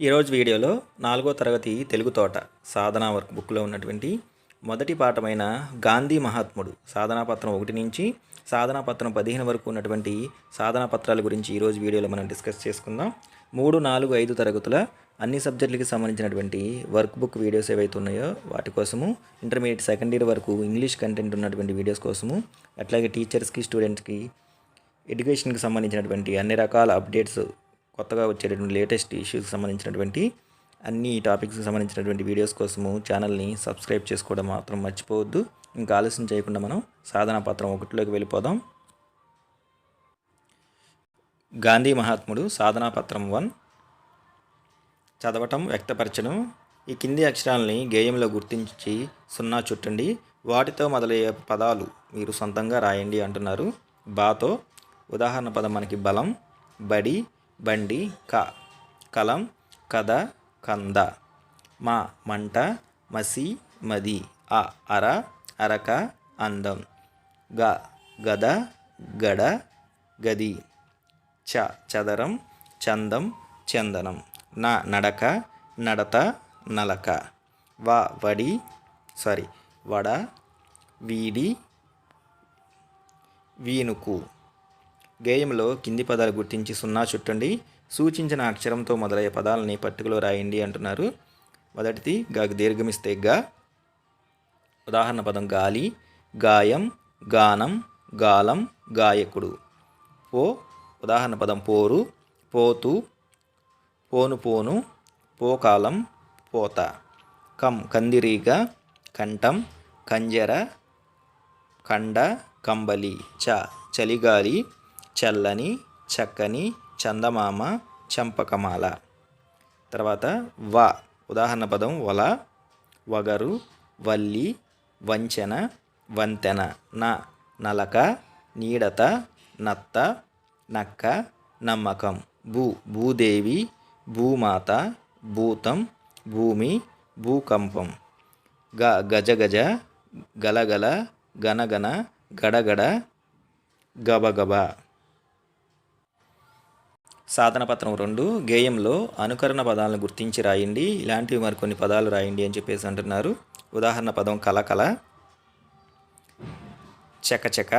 ఈరోజు వీడియోలో నాలుగో తరగతి తెలుగు తోట సాధనా వర్క్ బుక్లో ఉన్నటువంటి మొదటి పాఠమైన గాంధీ మహాత్ముడు సాధనా పత్రం ఒకటి నుంచి సాధనా పత్రం పదిహేను వరకు ఉన్నటువంటి సాధనా పత్రాల గురించి ఈరోజు వీడియోలో మనం డిస్కస్ చేసుకుందాం. మూడు నాలుగు ఐదు తరగతుల అన్ని సబ్జెక్టులకి సంబంధించినటువంటి వర్క్ బుక్ వీడియోస్ ఏవైతే ఉన్నాయో వాటి కోసము ఇంటర్మీడియట్ సెకండ్ ఇయర్ వరకు ఇంగ్లీష్ కంటెంట్ ఉన్నటువంటి వీడియోస్ కోసము అట్లాగే టీచర్స్కి స్టూడెంట్స్కి ఎడ్యుకేషన్కి సంబంధించినటువంటి అన్ని రకాల అప్డేట్స్ కొత్తగా వచ్చేటటువంటి లేటెస్ట్ ఇష్యూస్కి సంబంధించినటువంటి అన్ని టాపిక్స్కి సంబంధించినటువంటి వీడియోస్ కోసము ఛానల్ని సబ్స్క్రైబ్ చేసుకోవడం మాత్రం మర్చిపోవద్దు. ఇంకా ఆలస్యం చేయకుండా మనం సాధనా పత్రం ఒకటిలోకి వెళ్ళిపోదాం. గాంధీ మహాత్ముడు సాధనా పత్రం వన్. చదవటం వ్యక్తపరచడం ఈ కింది అక్షరాలని గేయంలో గుర్తించి సున్నా చుట్టండి. వాటితో మొదలయ్యే పదాలు మీరు సొంతంగా రాయండి అంటున్నారు. బాతో. ఉదాహరణ పదం మనకి బలం బడి బండి క కలం కథ కంద మా మంట మసి మది అ అర అరక అందం గ గద గడ గది చ చదరం చందం చందనం నా నడక నడత నలక వ వడి సారీ వడ వీడి వీనుకు గేయంలో కింది పదాలు గుర్తించి సున్నా చుట్టండి. సూచించిన అక్షరంతో మొదలయ్యే పదాలని పట్టుకలో రాయండి అంటున్నారు. మొదటిది గ దీర్ఘమిస్తే గా. ఉదాహరణ పదం గాలి గాయం గానం గాలం గాయకుడు. పో ఉదాహరణ పదం పోరు పోతు పోను పోను పోకాలం పోత. కం కందిరీగ కంఠం కంజర కండ కంబలి చ చలిగాలి చల్లని చక్కని చందమామ చంపకమాల. తర్వాత వ ఉదాహరణ పదం వల వగరు వల్లి వంచన వంతెన. న నలక నీడత నత్త నక్క నమ్మకం. భూ భూదేవి భూమాత భూతం భూమి భూకంపం. గ గజగజ గలగల గనగన గడగడ గబగబ. సాధనపత్రం రెండు గేయంలో అనుకరణ పదాలను గుర్తించి రాయండి ఇలాంటివి మరికొన్ని పదాలు రాయండి అని చెప్పేసి అంటున్నారు. ఉదాహరణ పదం కలకల చకచక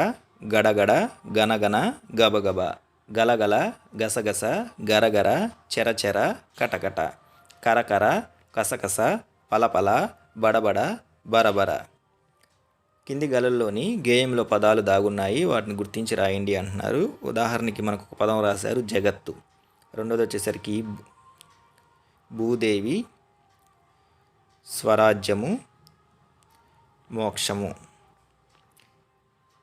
గడగడ గనగన గబగబ గలగల గసగస గరగర చెరచెర కటకట కరకర కసకస పలపల బడబడ బరబర. కింది గలల్లోని గేయంలో పదాలు దాగున్నాయి వాటిని గుర్తించి రాయండి అంటున్నారు. ఉదాహరణకి మనకు ఒక పదం రాశారు జగత్తు. రెండోది వచ్చేసరికి భూదేవి స్వరాజ్యము మోక్షము.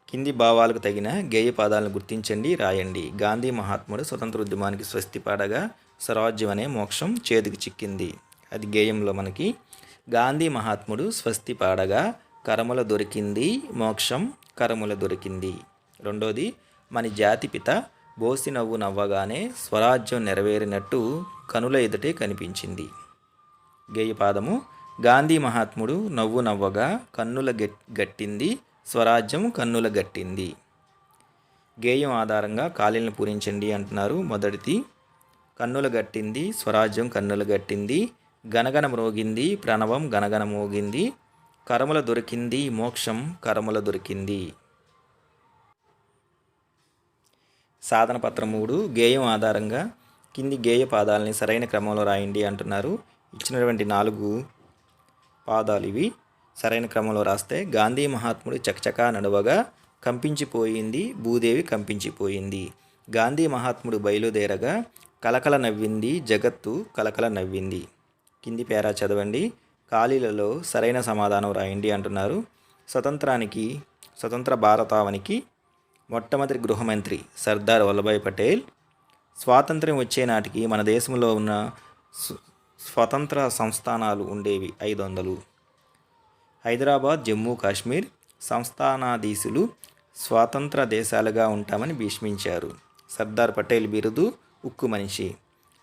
కింది భావాలకు తగిన గేయ పదాలను గుర్తించండి రాయండి. గాంధీ మహాత్ముడు స్వతంత్ర ఉద్యమానికి స్వస్తి పాడగా స్వరాజ్యం అనే మోక్షం చేతికి చిక్కింది. అది గేయంలో మనకి గాంధీ మహాత్ముడు స్వస్తి పాడగా కరముల దొరికింది మోక్షం కరముల దొరికింది. రెండోది మన జాతి పిత బోసి నవ్వు నవ్వగానే స్వరాజ్యం నెరవేరినట్టు కనుల ఎదుటే కనిపించింది. గేయపాదము గాంధీ మహాత్ముడు నవ్వు నవ్వగా కన్నుల గట్టింది స్వరాజ్యం కన్నుల గట్టింది. గేయం ఆధారంగా ఖాళీలను పూరించండి అంటున్నారు మొదటిది. కన్నుల గట్టింది స్వరాజ్యం కన్నుల గట్టింది గనగన మ్రోగింది ప్రణవం గనగన మోగింది కరముల దొరికింది మోక్షం కరముల దొరికింది. సాధన పత్రం మూడు గేయం ఆధారంగా కింది గేయ పాదాలని సరైన క్రమంలో రాయండి అంటున్నారు. ఇచ్చినటువంటి నాలుగు పాదాలు ఇవి. సరైన క్రమంలో రాస్తే గాంధీ మహాత్ముడు చకచకా నడవగా కంపించిపోయింది భూదేవి కంపించిపోయింది గాంధీ మహాత్ముడు బయలుదేరగా కలకల నవ్వింది జగత్తు కలకల నవ్వింది. కింది పేరా చదవండి. ఖాళీలలో సరైన సమాధానం రాయండి అంటున్నారు. స్వతంత్రానికి స్వతంత్ర భారతావనికి మొట్టమొదటి గృహమంత్రి సర్దార్ వల్లభాయ్ పటేల్. స్వాతంత్ర్యం వచ్చే నాటికి మన దేశంలో ఉన్న స్వతంత్ర సంస్థానాలు ఉండేవి ఐదు వందలు హైదరాబాద్ జమ్మూ కాశ్మీర్ సంస్థానాధీశులు స్వాతంత్ర దేశాలుగా ఉంటామని భీష్మించారు. సర్దార్ పటేల్ బిరుదు ఉక్కు మనిషి.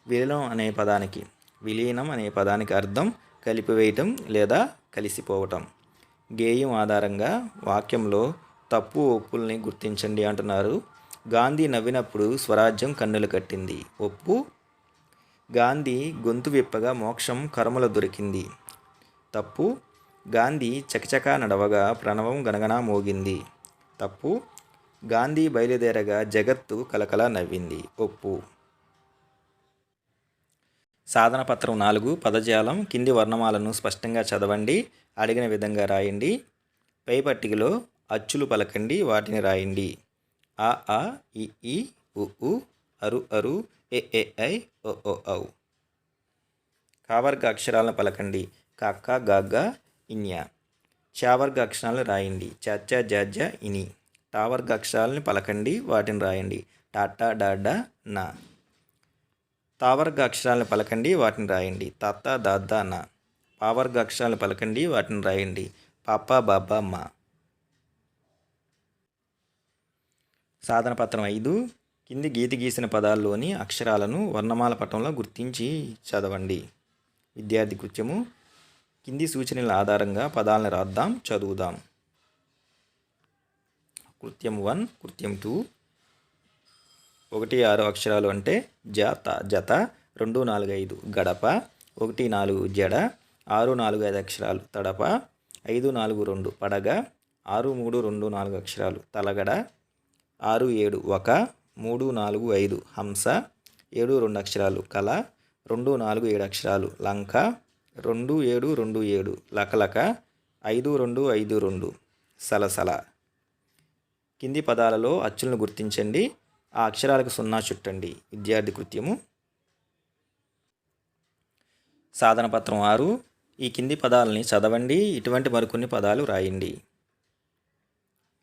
విలీనం అనే పదానికి విలీనం అనే పదానికి అర్థం కలిపివేయటం లేదా కలిసిపోవటం. గేయం ఆధారంగా వాక్యంలో తప్పు ఒప్పుల్ని గుర్తించండి అంటున్నారు. గాంధీ నవ్వినప్పుడు స్వరాజ్యం కన్నులు కట్టింది. ఒప్పు? గాంధీ గొంతు విప్పగా మోక్షం కర్మలు దొరికింది. తప్పు? గాంధీ చకచకా నడవగా ప్రణవం గనగనా మోగింది. తప్పు? గాంధీ బయలుదేరగా జగత్తు కలకల నవ్వింది. ఒప్పు? సాధన పత్రం నాలుగు పదజాలం కింది వర్ణమాలను స్పష్టంగా చదవండి అడిగిన విధంగా రాయండి పై పట్టికలో అచ్చులు పలకండి వాటిని రాయండి. ఆ ఆ ఇ ఈ ఉ ఉ అరు అరు ఏ ఏ ఐ ఓ ఓ ఔ. కావర్గ అక్షరాలను పలకండి. కక్క గగ్గ ఇన్య చావర్గ అక్షరాలను రాయండి. చచ్చ జాజా ఇని టావర్గ అక్షరాలను పలకండి వాటిని రాయండి. టాటా డాడా నా. తావర్గ అక్షరాలను పలకండి వాటిని రాయండి. తాత దాదా నా. పావర్గ అక్షరాలను పలకండి వాటిని రాయండి. పాప బాబా మా. సాధన పత్రం ఐదు. కింది గీత గీసిన పదాల్లోని అక్షరాలను వర్ణమాల పటంలో గుర్తించి చదవండి. విద్యార్థి కృత్యము. కింది సూచనల ఆధారంగా పదాలను రాద్దాం చదువుదాం. కృత్యం వన్ కృత్యం టూ. ఒకటి ఆరు అక్షరాలు అంటే జత జత రెండు నాలుగు ఐదు గడప ఒకటి నాలుగు జడ ఆరు నాలుగు ఐదు అక్షరాలు తడప ఐదు నాలుగు రెండు పడగ ఆరు మూడు రెండు నాలుగు అక్షరాలు తలగడ ఆరు ఏడు ఒక మూడు నాలుగు ఐదు హంస ఏడు రెండు అక్షరాలు కల రెండు నాలుగు ఏడు అక్షరాలు లంక రెండు ఏడు రెండు ఏడు లకలక ఐదు రెండు ఐదు రెండు సలసల. కింది పదాలలో అచ్చులను గుర్తించండి. ఆ అక్షరాలకు సున్నా చుట్టండి. విద్యార్థి కృత్యము. సాధన పత్రం ఆరు. ఈ కింది పదాలని చదవండి. ఇటువంటి మరికొన్ని పదాలు రాయండి.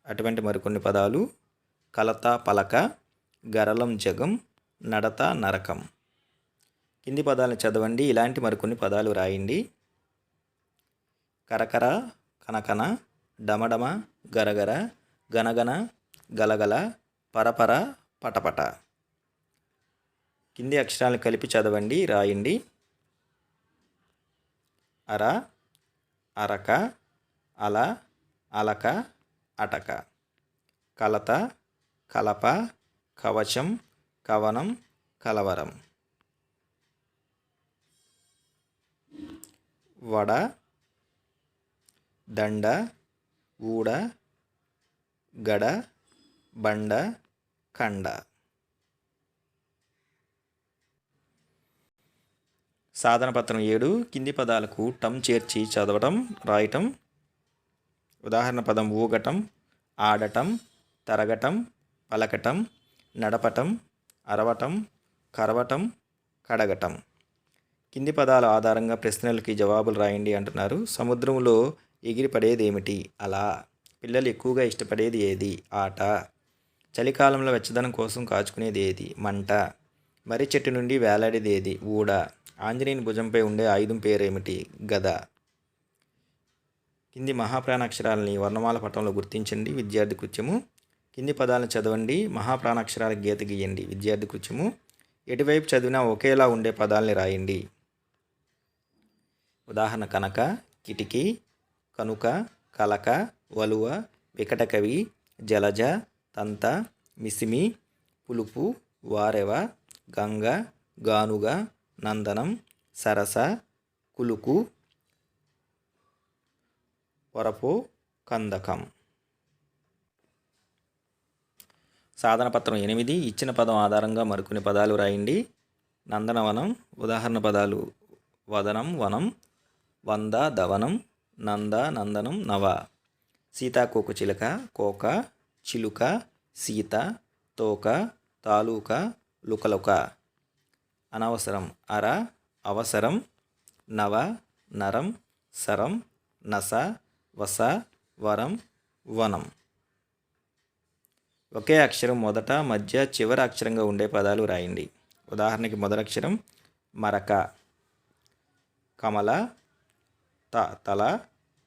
అటువంటి మరికొన్ని పదాలు. కలత పలక గరలం జగం నడత నరకం. కింది పదాలను చదవండి. ఇలాంటి మరికొన్ని పదాలు రాయండి. కరకర కనకన డమడమ గరగర గనగన గలగల పరపర పటపట కింది అక్షరాలను కలిపి చదవండి రాయండి. అర అరక అల అలక అటక. కలత కలప కవచం కవనం కలవరం. వడ దండ ఊడ గడ బండ ఖండ సాధన పత్రం ఏడు కింది పదాలకు టం చేర్చి చదవటం రాయటం. ఉదాహరణ పదం ఊగటం ఆడటం తరగటం పలకటం నడపటం అరవటం కరవటం కడగటం. కింది పదాల ఆధారంగా ప్రశ్నలకి జవాబులు రాయండి అంటున్నారు. సముద్రంలో ఎగిరిపడేది ఏమిటి అలా. పిల్లలు ఎక్కువగా ఇష్టపడేది ఏది? ఆట. చలికాలంలో వెచ్చదనం కోసం కాచుకునేది ఏది? మంట. మర్రి చెట్టు నుండి వేలాడేది ఏది? ఊడ. ఆంజనేయుని భుజంపై ఉండే ఆయుధం పేరేమిటి? గద. కింది మహాప్రాణాక్షరాలని వర్ణమాల పటంలో గుర్తించండి. విద్యార్థి కృత్యము. కింది పదాలను చదవండి. మహాప్రాణాక్షరాల గీత గీయండి. విద్యార్థి కృత్యము. ఎటువైపు చదివినా ఒకేలా ఉండే పదాలని రాయండి. ఉదాహరణ కనక కిటికీ కనుక కలక వలువ వికటకవి జలజ తంత మిసిమి పులుపు వారెవ గంగ గానుగ నందనం సరస కులుకు వరపు కందకం. సాధన పత్రం ఎనిమిది. ఇచ్చిన పదం ఆధారంగా మరికొన్ని పదాలు రాయండి. నందనవనం ఉదాహరణ పదాలు వదనం వనం వంద దవనం నంద నందనం నవ. సీతాకోక చిలక కోక చిలుక సీత తోక తాలూక లుకలుక. అనవసరం అర అవసరం నవ నరం సరం నస వస వరం వనం. ఒకే అక్షరం మొదట మధ్య చివరి అక్షరంగా ఉండే పదాలు రాయండి. ఉదాహరణకి మొదటి అక్షరం మరక. కమల త తల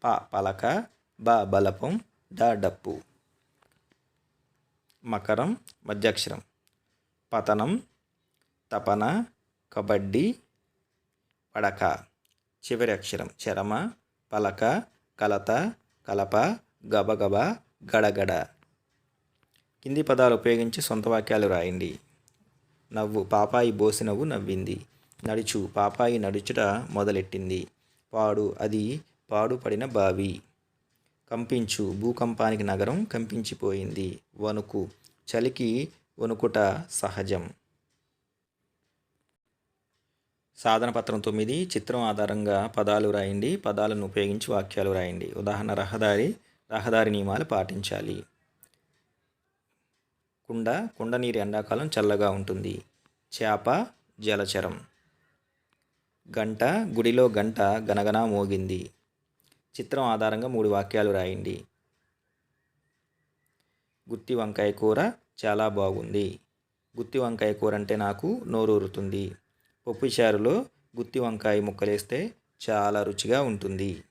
ప పలక బ బలపం డ డప్పు. మకరం మధ్యాక్షరం. పతనం తపన కబడ్డీ పడక. చివరి అక్షరం. చరమ పలక కలత కలప గబగబ గడగడ. కింది పదాలు ఉపయోగించి సొంత వాక్యాలు రాయండి. నవ్వు పాపాయి బోసి నవ్వు నవ్వింది. నడుచు పాపాయి నడుచుట మొదలెట్టింది. పాడు అది పాడుపడిన బావి. కంపించు. భూకంపానికి నగరం కంపించిపోయింది. వణుకు. చలికి వణుకుట సహజం. సాధన పత్రం తొమ్మిది. చిత్రం ఆధారంగా పదాలు రాయండి. పదాలను ఉపయోగించి వాక్యాలు రాయండి. ఉదాహరణ రహదారి. రహదారి నియమాలు పాటించాలి. కుండ. కుండ నీరు ఎండాకాలం చల్లగా ఉంటుంది. చేప జలచరం. గంట. గుడిలో గంట గనగనా మోగింది. చిత్రం ఆధారంగా మూడు వాక్యాలు రాయండి. గుత్తి వంకాయ కూర చాలా బాగుంది. గుత్తి వంకాయ కూర అంటే నాకు నోరూరుతుంది. పప్పుచారులో గుత్తి వంకాయ ముక్కలేస్తే చాలా రుచిగా ఉంటుంది.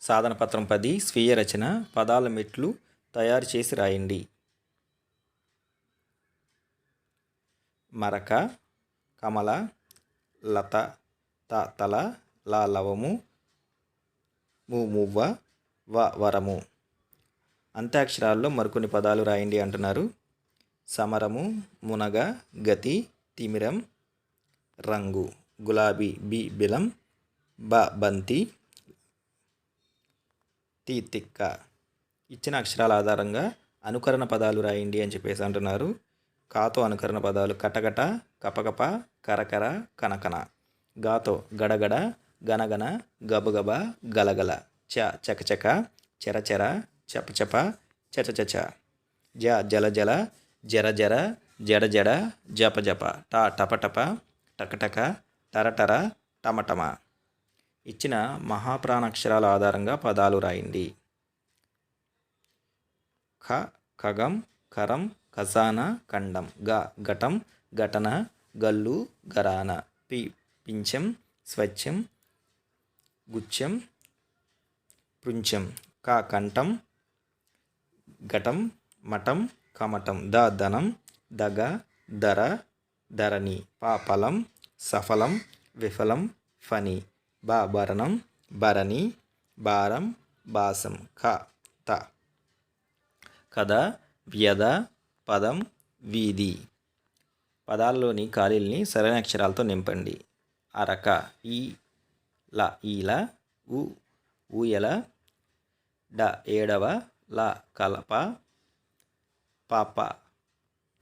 సాధన పత్రం పది స్వీయ రచన పదాల మెట్లు తయారు చేసి రాయండి. మరక కమల లత తల లా లవము ము మువ్వ వ వరము. అంత్యాక్షరాల్లో మరికొన్ని పదాలు రాయండి అంటున్నారు. సమరము మునగ గతి తిమిరం రంగు. గులాబీ బి బిలం బ బంతి తి తిక్క. ఇచ్చిన అక్షరాల ఆధారంగా అనుకరణ పదాలు రాయండి అని చెప్పేసి అంటున్నారు. కాతో అనుకరణ పదాలు కటకట కపకప కరకర కనకన. గాతో గడగడ గనగన గబగబ గలగల చ చకచక చెరచెర చపచప చచచచ జ జల జల జర జర జడ జడ జప జప. ట టప టప టకటక టరటర టమటమ ఇచ్చిన మహాప్రాణాక్షరాల ఆధారంగా పదాలు రాయండి. ఖ ఖగం కరం ఖజానా ఖండం. గ ఘటం ఘటన గల్లు గరాన పి పించం స్వచ్ఛం గుచ్చం పృంచం క కంఠం ఘటం మఠం కమటం ద ధనం దగ ధర ధరణి పాపలం ఫలం సఫలం విఫలం ఫని బ భరణం భరణి భారం భాసం క త. కథ వ్యధ పదం వీధి. పదాల్లోని ఖాళీల్ని సరైన అక్షరాలతో నింపండి. అరక ఈ ల ఈల ఉ ఊయల డ ఏడవ ల కలప పాప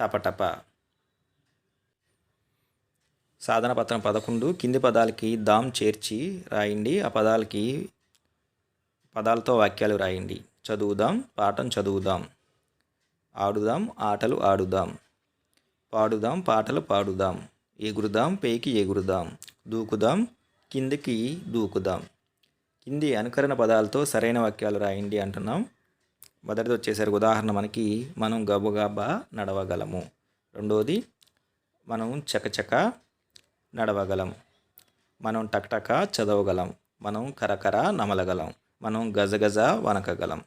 టపటప సాధన పత్రం పదకొండు కింది పదాలకి దాం చేర్చి రాయండి ఆ పదాలకి పదాలతో వాక్యాలు రాయండి. చదువుదాం పాఠం చదువుదాం. ఆడుదాం ఆటలు ఆడుదాం. పాడుదాం పాటలు పాడుదాం. ఎగురుదాం పేకి ఎగురుదాం. దూకుదాం కిందికి దూకుదాం. కింది అనుకరణ పదాలతో సరైన వాక్యాలు రాయండి అంటున్నాం. మొదటిది వచ్చేసరికి ఉదాహరణ మనకి మనం గబగబా నడవగలము. రెండోది మనం చకచక నడవగలం. మనం టక్టక చదవగలం. మనం కరకర నమలగలం. మనం గజగజ వనకగలం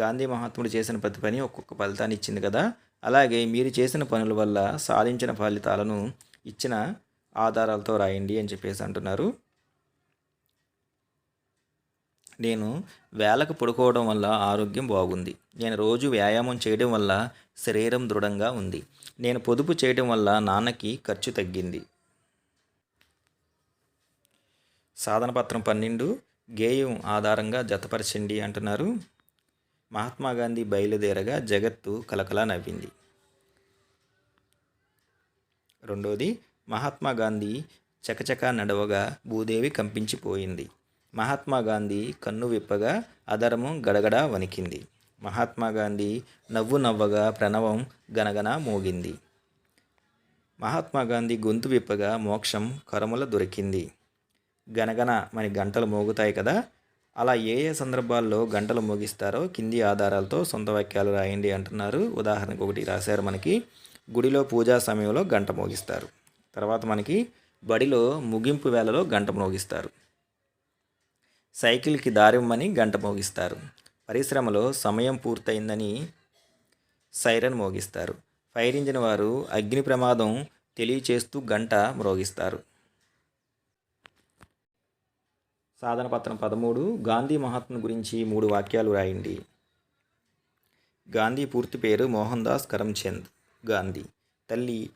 గాంధీ మహాత్ముడు చేసిన ప్రతి పని ఒక్కొక్క ఫలితాన్ని ఇచ్చింది కదా. అలాగే మీరు చేసిన పనుల వల్ల సాధించిన ఫలితాలను ఇచ్చిన ఆధారాలతో రాయండి అని చెప్పేసి అంటున్నారు. నేను వేలకు పడుకోవడం వల్ల ఆరోగ్యం బాగుంది. నేను రోజు వ్యాయామం చేయడం వల్ల శరీరం దృఢంగా ఉంది. నేను పొదుపు చేయడం వల్ల నాన్నకి ఖర్చు తగ్గింది. సాధన పత్రం పన్నెండు గేయం ఆధారంగా జతపరచండి అంటున్నారు. మహాత్మా గాంధీ బయలుదేరగా జగత్తు కలకలా నవ్వింది. రెండోది మహాత్మా గాంధీ చకచకా నడవగా భూదేవి కంపించిపోయింది. మహాత్మా గాంధీ కన్ను విప్పగా అధరము గడగడ వణికింది. మహాత్మా గాంధీ నవ్వు నవ్వగా ప్రణవం గనగన మోగింది. మహాత్మా గాంధీ గొంతు విప్పగా మోక్షం కరముల దొరికింది. గనగన మరి గంటలు మోగుతాయి కదా అలా ఏ ఏ సందర్భాల్లో గంటలు మోగిస్తారో కింది ఆధారాలతో సొంత వాక్యాలు రాయండి అంటున్నారు. ఉదాహరణకు ఒకటి రాశారు మనకి గుడిలో పూజా సమయంలో గంట మోగిస్తారు. తర్వాత మనకి బడిలో ముగింపు వేళలో గంట మోగిస్తారు. సైకిల్కి దారిమ్మని గంట మోగిస్తారు. పరిశ్రమలో సమయం పూర్తయిందని సైరన్ మోగిస్తారు. ఫైర్ ఇంజిన్ వారు అగ్ని ప్రమాదం తెలియచేస్తూ గంట మ్రోగిస్తారు. సాధన పత్రం పదమూడు గాంధీ మహాత్మ గురించి మూడు వాక్యాలు రాయండి. గాంధీ పూర్తి పేరు మోహన్ దాస్ కరమ్చంద్ గాంధీ. తల్లి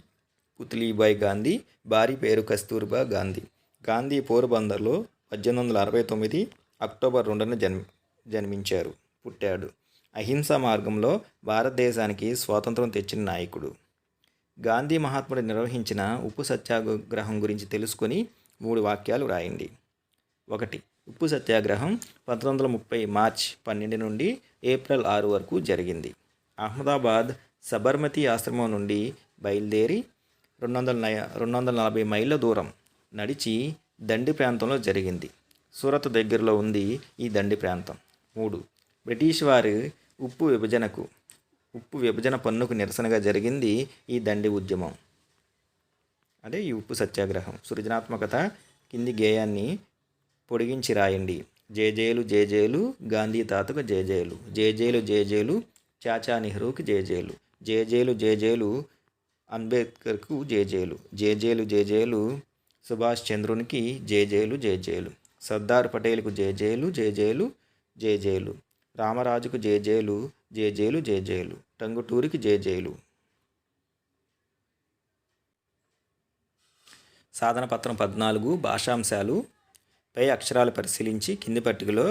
పుత్లీబాయ్ గాంధీ భారీ పేరు కస్తూర్బా గాంధీ. గాంధీ పోర్బందర్లో పద్దెనిమిది వందల అరవై తొమ్మిది అక్టోబర్ రెండున జన్మ జన్మించారు పుట్టాడు. అహింసా మార్గంలో భారతదేశానికి స్వాతంత్రం తెచ్చిన నాయకుడు. గాంధీ మహాత్ముడు నిర్వహించిన ఉప్పు సత్యాగ్రహం గురించి తెలుసుకొని మూడు వాక్యాలు రాయండి. ఒకటి ఉప్పు సత్యాగ్రహం పంతొమ్మిది వందల ముప్పై మార్చ్ పన్నెండు నుండి ఏప్రిల్ ఆరు వరకు జరిగింది. అహ్మదాబాద్ సబర్మతి ఆశ్రమం నుండి బయలుదేరి రెండు వందల నయ రెండు వందల నలభై మైళ్ళ దూరం నడిచి దండి ప్రాంతంలో జరిగింది. సూరత్ దగ్గరలో ఉంది ఈ దండి ప్రాంతం. మూడు బ్రిటిష్ వారి ఉప్పు విభజనకు ఉప్పు విభజన పన్నుకు నిరసనగా జరిగింది ఈ దండి ఉద్యమం. అదే ఈ ఉప్పు సత్యాగ్రహం. సృజనాత్మకత కింది గేయాన్ని పొడిగించి రాయండి. జేజేలు జేజేలు గాంధీ తాతకు జేజేలు జేజేలు జేజేలు చాచా నెహ్రూకి జేజేలు జేజేలు జేజేలు అంబేద్కర్కు జేజేలు జేజేలు జేజేలు సుభాష్ చంద్రునికి జేజేలు జేజేలు సర్దార్ పటేల్కు జేజేలు జేజేలు జేజేలు రామరాజుకు జేజేలు జేజేలు జేజేలు టంగుటూరికి జేజేలు సాధన పత్రం పద్నాలుగు భాషాంశాలు. పై అక్షరాలు పరిశీలించి కింది పట్టికలో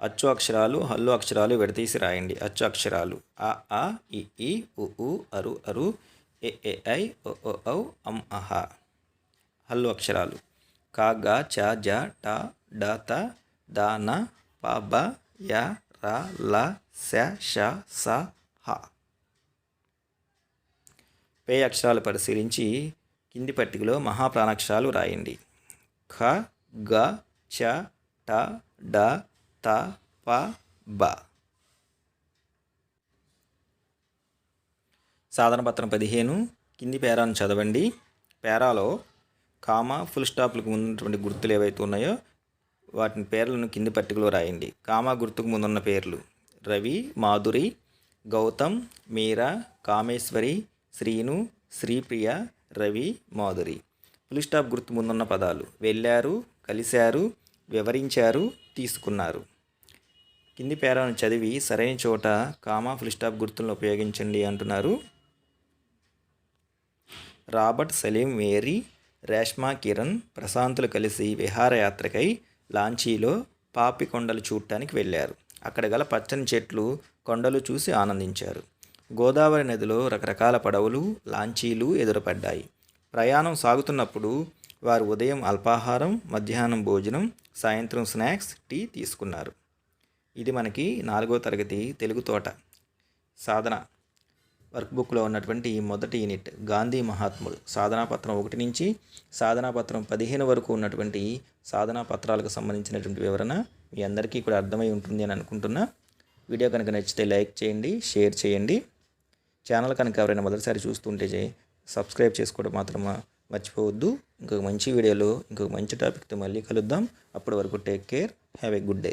అచ్చు అక్షరాలు హల్లు అక్షరాలు విడతీసి రాయండి. అచ్చు అక్షరాలు. అ ఆ ఇ ఈ ఉ ఉ అరు అరు. ఎ ఏ ఐ ఓ ఓ ఔ అం అహ. హల్లు అక్షరాలు. కా గా చ జ ట డ త ద న ప బ య ర ల శ ష స హ. పే అక్షరాలు పరిశీలించి కింది పట్టికలో మహాప్రాణాక్షరాలు రాయండి. ఖ గ చ ట డ త ప బ. సాధన పత్రం పదిహేను కింది పేరాను చదవండి. పేరాలో కామా ఫుల్ స్టాప్లకు ఉన్నటువంటి గుర్తులు ఏవైతే ఉన్నాయో వాటిని పేర్లను కింది పట్టికలో రాయండి. కామా గుర్తుకు ముందున్న పేర్లు రవి మాధురి గౌతమ్ మీరా కామేశ్వరి శ్రీను శ్రీప్రియ రవి మాధురి. ఫుల్ స్టాప్ గుర్తు ముందున్న పదాలు వెళ్ళారు కలిశారు వివరించారు తీసుకున్నారు. కింది పేరాను చదివి సరైన చోట కామా ఫుల్ స్టాప్ గుర్తులను ఉపయోగించండి అంటున్నారు. రాబర్ట్ సలీం మేరీ రేష్మా కిరణ్ ప్రశాంతులు కలిసి విహారయాత్రకై లాంచీలో పాపి కొండలు చూడటానికి వెళ్ళారు. అక్కడ గల పచ్చని చెట్లు కొండలు చూసి ఆనందించారు. గోదావరి నదిలో రకరకాల పడవలు లాంచీలు ఎదురుపడ్డాయి. ప్రయాణం సాగుతున్నప్పుడు వారు ఉదయం అల్పాహారం మధ్యాహ్నం భోజనం సాయంత్రం స్నాక్స్ టీ తీసుకున్నారు. ఇది మనకి నాలుగో తరగతి తెలుగు తోట సాధన. వర్క్ బుక్లో ఉన్నటువంటి మొదటి యూనిట్ గాంధీ మహాత్ముడు సాధనా పత్రం ఒకటి నుంచి సాధనా పత్రం పదిహేను వరకు ఉన్నటువంటి సాధనా పత్రాలకు సంబంధించినటువంటి వివరణ మీ అందరికీ కూడా అర్థమై ఉంటుంది అని అనుకుంటున్నా. వీడియో కనుక నచ్చితే లైక్ చేయండి షేర్ చేయండి. ఛానల్ కనుక ఎవరైనా మొదటిసారి చూస్తుంటే సబ్స్క్రైబ్ చేసుకోవడం మాత్రం మర్చిపోవద్దు. ఇంకొక మంచి వీడియోలో ఇంకొక మంచి టాపిక్తో మళ్ళీ కలుద్దాం. అప్పటి వరకు take care have a good day.